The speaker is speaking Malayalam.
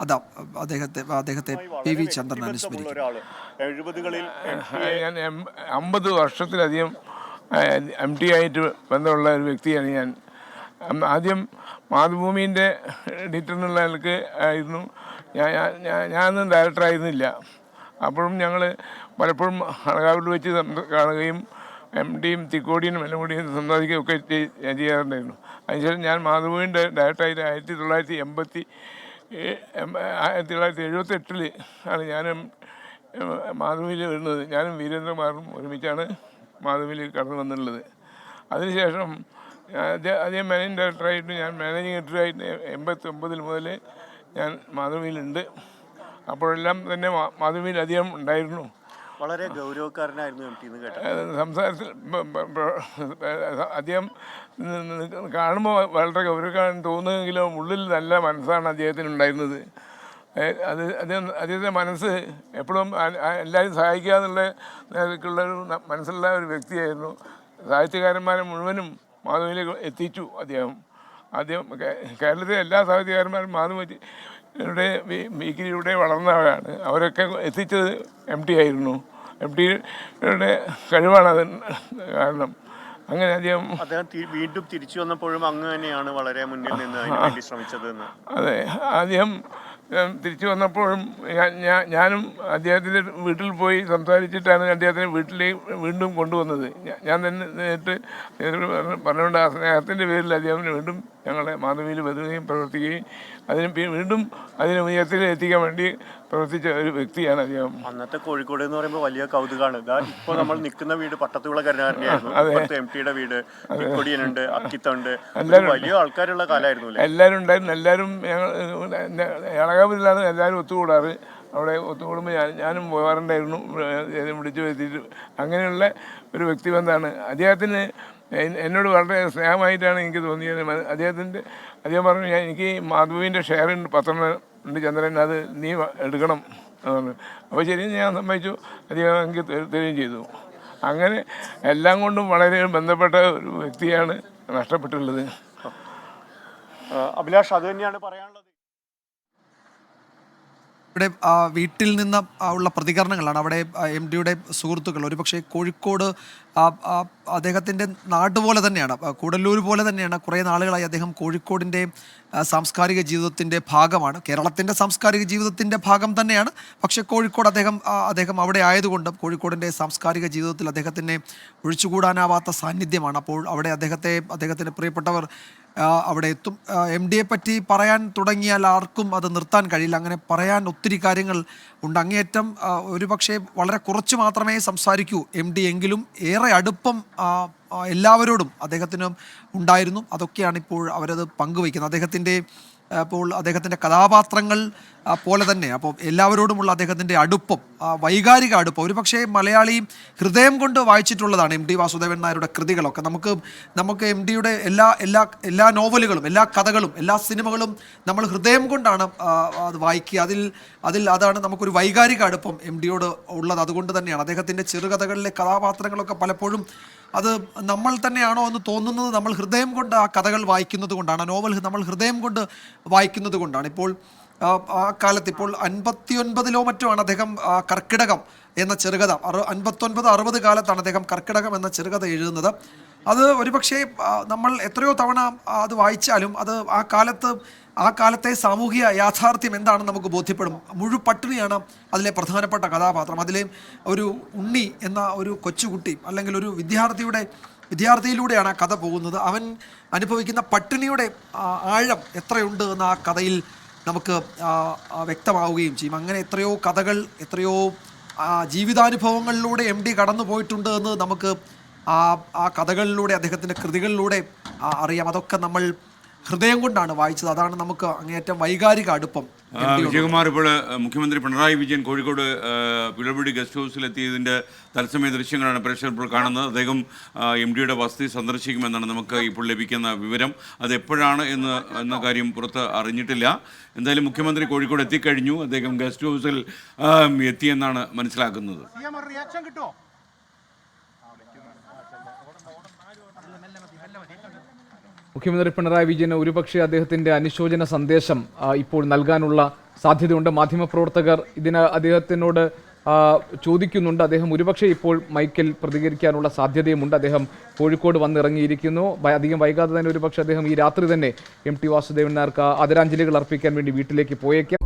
അതാ അദ്ദേഹത്തെ അദ്ദേഹത്തെ പി വി ചന്ദ്രൻ അനുസ്മരിക്കും. എഴുപതുകളിൽ ഞാൻ അമ്പത് വർഷത്തിലധികം എം ടി ആയിട്ട് ബന്ധമുള്ള ഒരു വ്യക്തിയാണ് ഞാൻ. ആദ്യം മാതൃഭൂമിന്റെ എഡിറ്ററിനുള്ള നിലയ്ക്ക് ആയിരുന്നു ഞാൻ ഞാൻ- ഞാൻ ഞാനൊന്നും ഡയറക്ടർ ആയിരുന്നില്ല. അപ്പോഴും ഞങ്ങൾ പലപ്പോഴും അളകാവിൽ വെച്ച് കാണുകയും എം ഡിയും തിക്കോടിയും എല്ലാം കൂടി സംസാരിക്കുകയും ഒക്കെ ചെയ്- ചെയ്യാറുണ്ടായിരുന്നു. അതിനുശേഷം ഞാൻ മാതൃഭൂമിന്റെ ഡയറക്ടറായിട്ട് ആയിരത്തി തൊള്ളായിരത്തി എൺപത്തി ആയിരത്തി തൊള്ളായിരത്തി എഴുപത്തെട്ടിൽ ആണ് ഞാനും മാധവിയിൽ വരുന്നത്. ഞാനും വീരേന്ദ്രകുമാറും ഒരുമിച്ചാണ് മാധവിയിൽ കടന്നു വന്നിട്ടുള്ളത്. അതിനുശേഷം അദ്ദേഹം മാനേജിങ് ഡയറക്ടറായിട്ട് ഞാൻ മാനേജിങ് ഡയറക്ടറായിട്ട് എൺപത്തി ഒമ്പതിൽ മുതൽ ഞാൻ മാധവിയിലുണ്ട് അപ്പോഴെല്ലാം തന്നെ മാധവിയിൽ അധികം ഉണ്ടായിരുന്നു. വളരെ ഗൗരവക്കാരനായിരുന്നു എം ടി എന്ന് കേട്ടത് സംസാരത്തിൽ അദ്ദേഹം കാണുമ്പോൾ വളരെ ഗൗരവക്കാരൻ തോന്നുമെങ്കിലും ഉള്ളിൽ നല്ല മനസ്സാണ് അദ്ദേഹത്തിന് ഉണ്ടായിരുന്നത്. അത് അദ്ദേഹം അദ്ദേഹത്തിന്റെ മനസ്സ് എപ്പോഴും എല്ലാവരും സഹായിക്കുക എന്നുള്ള ഒരു മനസ്സുള്ള ഒരു വ്യക്തിയായിരുന്നു. സാഹിത്യകാരന്മാരെ മുഴുവനും മാധവിയിലേക്ക് എത്തിച്ചു അദ്ദേഹം. അദ്ദേഹം കേരളത്തിലെ എല്ലാ സാഹിത്യകാരന്മാരും മാധവയുടെ മീക്കിരിയുടെ വളർന്നവരാണ്. അവരൊക്കെ എത്തിച്ചത് എം ടി ആയിരുന്നു. എം ടിയുടെ കഴിവാണ് അതിന് കാരണം. അങ്ങനെ അദ്ദേഹം അദ്ദേഹം വീണ്ടും തിരിച്ചു വന്നപ്പോഴും അങ്ങ് തന്നെയാണ് വളരെ മുന്നിൽ നിന്ന് വേണ്ടി ശ്രമിച്ചത് അതെ. ആദ്യം തിരിച്ചു വന്നപ്പോഴും ഞാൻ- ഞാൻ- ഞാനും അദ്ദേഹത്തിന്റെ വീട്ടിൽ പോയി സംസാരിച്ചിട്ടാണ് അദ്ദേഹത്തിനെ വീട്ടിലേക്ക് വീണ്ടും കൊണ്ടുവന്നത്. ഞാൻ തന്നെ നേരിട്ട് നേരിട്ട് പറഞ്ഞുകൊണ്ട് ആ സ്നേഹത്തിന്റെ പേരിൽ അദ്ദേഹം വീണ്ടും ഞങ്ങളെ മാധവിയിൽ വരികയും പ്രവർത്തിക്കുകയും അതിന് വീണ്ടും അതിനെ ഉയരത്തിൽ എത്തിക്കാൻ വേണ്ടി പ്രവർത്തിച്ച ഒരു വ്യക്തിയാണ് അദ്ദേഹം. അന്നത്തെ കോഴിക്കോട് എന്ന് പറയുമ്പോൾ വലിയ കൗതുകമാണ് ഇപ്പോൾ ഇപ്പൊ നമ്മൾ നിൽക്കുന്ന വീട് പട്ടത്തുള്ള കരുണാകരനെയായിരുന്നു എം ടിയുടെ വീട് കൊടിയനുണ്ട് അക്കിത്തുണ്ട്. വലിയ ആൾക്കാരുള്ള കാലമായിരുന്നു എല്ലാവരും ഉണ്ടായിരുന്നു. എല്ലാവരും ഞങ്ങൾ ഇളകാവിലാണ് എല്ലാവരും ഒത്തുകൂടാറ്. അവിടെ ഒത്തുകൂടുമ്പോൾ ഞാൻ ഞാനും പോകാറുണ്ടായിരുന്നു. വിളിച്ചു വരുത്തിയിട്ട്. അങ്ങനെയുള്ള ഒരു വ്യക്തിബന്ധമാണ്. അദ്ദേഹത്തിന് എന്നോട് വളരെ സ്നേഹമായിട്ടാണ് എനിക്ക് തോന്നിയത്. അദ്ദേഹത്തിന്റെ അദ്ദേഹം പറഞ്ഞു ഞാൻ എനിക്ക് മാധുവിന്റെ ഷെയർ ഉണ്ട് പത്രം ഉണ്ട് ചന്ദ്രൻ അത് നീ എടുക്കണം. പറഞ്ഞു. അപ്പോൾ ശരി ഞാൻ സമ്മതിച്ചു. അദ്ദേഹം എനിക്ക് തരുകയും ചെയ്തു. അങ്ങനെ എല്ലാം കൊണ്ടും വളരെ ബന്ധപ്പെട്ട ഒരു വ്യക്തിയാണ് നഷ്ടപ്പെട്ടുള്ളത് അഭിലാഷ് അത് തന്നെയാണ് പറയാനുള്ളത്. ഇവിടെ വീട്ടിൽ നിന്ന് ഉള്ള പ്രതികരണങ്ങളാണ് അവിടെ എം ഡിയുടെ സുഹൃത്തുക്കൾ. ഒരുപക്ഷെ കോഴിക്കോട് അദ്ദേഹത്തിന്റെ നാട് പോലെ തന്നെയാണ്. കൂടല്ലൂർ പോലെ തന്നെയാണ് കുറേ നാളുകളായി അദ്ദേഹം കോഴിക്കോടിന്റെ സാംസ്കാരിക ജീവിതത്തിന്റെ ഭാഗമാണ്. കേരളത്തിന്റെ സാംസ്കാരിക ജീവിതത്തിന്റെ ഭാഗം തന്നെയാണ്. പക്ഷേ കോഴിക്കോട് അദ്ദേഹം അദ്ദേഹം അവിടെ ആയതുകൊണ്ടും കോഴിക്കോടിന്റെ സാംസ്കാരിക ജീവിതത്തിൽ അദ്ദേഹത്തിനെ ഒഴിച്ചുകൂടാനാവാത്ത സാന്നിധ്യമാണ്. അപ്പോൾ അവിടെ അദ്ദേഹത്തെ അദ്ദേഹത്തിന്റെ പ്രിയപ്പെട്ടവർ അവിടെ എത്തും. എം ഡിയെ പറ്റി പറയാൻ തുടങ്ങിയാൽ ആർക്കും അത് നിർത്താൻ കഴിയില്ല. അങ്ങനെ പറയാൻ ഒത്തിരി കാര്യങ്ങൾ ഉണ്ട്. അങ്ങേയറ്റം ഒരു വളരെ കുറച്ച് മാത്രമേ സംസാരിക്കൂ. എം ഡി എങ്കിലും ഏറെ അടുപ്പം ആ, ആ, എല്ലാവരോടും അദ്ദേഹത്തിനും ഉണ്ടായിരുന്നു. അതൊക്കെയാണ് ഇപ്പോൾ അവരത് പങ്കുവയ്ക്കുന്നത്. അദ്ദേഹത്തിന്റെ അപ്പോൾ അദ്ദേഹത്തിന്റെ കഥാപാത്രങ്ങൾ പോലെ തന്നെ. അപ്പോൾ എല്ലാവരോടുമുള്ള അദ്ദേഹത്തിന്റെ അടുപ്പം വൈകാരിക അടുപ്പം. ഒരു പക്ഷേ മലയാളി ഹൃദയം കൊണ്ട് വായിച്ചിട്ടുള്ളതാണ് എം ഡി വാസുദേവൻ നായരുടെ കൃതികളൊക്കെ. നമുക്ക് നമുക്ക് എം ഡിയുടെ എല്ലാ എല്ലാ എല്ലാ നോവലുകളും എല്ലാ കഥകളും എല്ലാ സിനിമകളും നമ്മൾ ഹൃദയം കൊണ്ടാണ് അത് വായിക്കുക. അതിൽ അതിൽ അതാണ് നമുക്കൊരു വൈകാരിക അടുപ്പം എം ഡിയോട് ഉള്ളത്. അതുകൊണ്ട് തന്നെയാണ് അദ്ദേഹത്തിന്റെ ചെറുകഥകളിലെ കഥാപാത്രങ്ങളൊക്കെ പലപ്പോഴും അത് നമ്മൾ തന്നെയാണോ എന്ന് തോന്നുന്നത് നമ്മൾ ഹൃദയം കൊണ്ട് ആ കഥകൾ വായിക്കുന്നത് കൊണ്ടാണ് നോവൽ നമ്മൾ ഹൃദയം കൊണ്ട് വായിക്കുന്നത് കൊണ്ടാണ് ഇപ്പോൾ ആ, കാലത്ത് ഇപ്പോൾ അൻപത്തിയൊൻപതിലോ മറ്റോ ആണ് അദ്ദേഹം കർക്കിടകം എന്ന ചെറുകഥ. അറു അൻപത്തൊൻപത് അറുപത് കാലത്താണ് അദ്ദേഹം കർക്കിടകം എന്ന ചെറുകഥ എഴുതുന്നത്. അത് ഒരുപക്ഷെ നമ്മൾ എത്രയോ തവണ അത് വായിച്ചാലും അത് ആ കാലത്ത് ആ കാലത്തെ സാമൂഹിക യാഥാർത്ഥ്യം എന്താണെന്ന് നമുക്ക് ബോധ്യപ്പെടും. മുഴു പട്ടിണിയാണ് അതിലെ പ്രധാനപ്പെട്ട കഥാപാത്രം. അതിലെ ഒരു ഉണ്ണി എന്ന ഒരു കൊച്ചുകുട്ടി അല്ലെങ്കിൽ ഒരു വിദ്യാർത്ഥിയുടെ വിദ്യാർത്ഥിയിലൂടെയാണ് ആ കഥ പോകുന്നത്. അവൻ അനുഭവിക്കുന്ന പട്ടിണിയുടെ ആഴം എത്രയുണ്ട് എന്ന് ആ കഥയിൽ നമുക്ക് വ്യക്തമാവുകയും ചെയ്യും. അങ്ങനെ എത്രയോ കഥകൾ എത്രയോ ജീവിതാനുഭവങ്ങളിലൂടെ എം ഡി കടന്നു പോയിട്ടുണ്ട് എന്ന് നമുക്ക് ആ ആ കഥകളിലൂടെ അദ്ദേഹത്തിന്റെ കൃതികളിലൂടെ അറിയാം. അതൊക്കെ നമ്മൾ ഹൃദയം കൊണ്ടാണ് വായിച്ചത്. അതാണ് നമുക്ക് അങ്ങേയറ്റം വൈകാരിക അടുപ്പം. വിജയകുമാർ ഇപ്പോൾ മുഖ്യമന്ത്രി പിണറായി വിജയൻ കോഴിക്കോട് ആ, ഗസ്റ്റ് ഹൗസിലെത്തിയതിന്റെ തത്സമയ ദൃശ്യങ്ങളാണ് പ്രേക്ഷകർ ഇപ്പോൾ കാണുന്നത്. അദ്ദേഹം എം ഡിയുടെ വസതി സന്ദർശിക്കുമെന്നാണ് നമുക്ക് ഇപ്പോൾ ലഭിക്കുന്ന വിവരം. അത് എപ്പോഴാണ് എന്ന് എന്ന കാര്യം പുറത്ത് അറിഞ്ഞിട്ടില്ല. എന്തായാലും മുഖ്യമന്ത്രി കോഴിക്കോട് എത്തിക്കഴിഞ്ഞു. അദ്ദേഹം ഗസ്റ്റ് ഹൗസിൽ എത്തിയെന്നാണ് മനസ്സിലാക്കുന്നത്. റിയാക്ഷൻ കിട്ടുമോ? മുഖ്യമന്ത്രി പിണറായി വിജയന് ഒരുപക്ഷെ അദ്ദേഹത്തിന്റെ അനുശോചന സന്ദേശം ഇപ്പോൾ നൽകാനുള്ള സാധ്യതയുണ്ട്. മാധ്യമപ്രവർത്തകർ ഇതിന് അദ്ദേഹത്തിനോട് ചോദിക്കുന്നുണ്ട്. അദ്ദേഹം ഒരുപക്ഷെ ഇപ്പോൾ മൈക്കിൽ പ്രതികരിക്കാനുള്ള സാധ്യതയുമുണ്ട്. അദ്ദേഹം കോഴിക്കോട് വന്നിറങ്ങിയിരിക്കുന്നു. അധികം വൈകാതെ തന്നെ ഒരുപക്ഷെ അദ്ദേഹം ഈ രാത്രി തന്നെ എം ടി വാസുദേവൻ നായർക്ക് ആദരാഞ്ജലികൾ അർപ്പിക്കാൻ വേണ്ടി വീട്ടിലേക്ക് പോയേക്കാം.